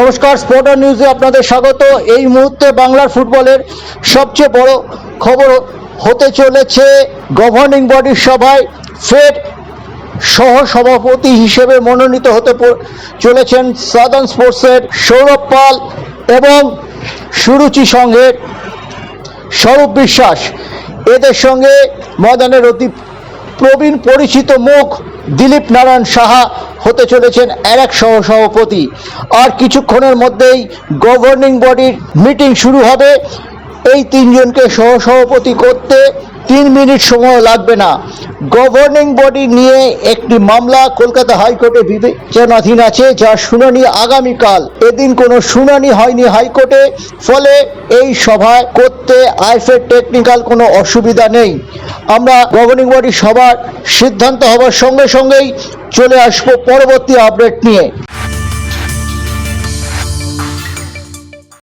নমস্কার স্পোর্টার নিউজে আপনাদের স্বাগত। এই মুহূর্তে বাংলার ফুটবলের সবচেয়ে বড় খবর হতে চলেছে গভর্নিং বডির সভায়। ফেড সহ সভাপতি হিসেবে মনোনীত হতে চলেছেন সাদার্ন স্পোর্টসের সৌরভ পাল এবং সুরুচি সংঘের স্বরূপ বিশ্বাস। এদের সঙ্গে ময়দানের অতি প্রবীণ পরিচিত মুখ দিলীপ নারায়ণ সাহা হতে চলেছেন এক সহ সভাপতি। আর কিছুক্ষণের মধ্যেই গভর্নিং বডির মিটিং শুরু হবে। এই তিনজনকে সহ সভাপতি করতে তিন মিনিট সময় লাগবে না। গভর্নিং বডি নিয়ে একটি মামলা কলকাতা হাইকোর্টে বিবেচনাধীন আছে যার শুনানি আগামীকাল। এদিন কোনো শুনানি হয়নি হাইকোর্টে, ফলে এই সভায় করতে আইফের টেকনিক্যাল কোনো অসুবিধা নেই। আমরা গভর্নিং বডি সভার সিদ্ধান্ত হবার সঙ্গে সঙ্গেই চলে আসব পরবর্তী আপডেট নিয়ে।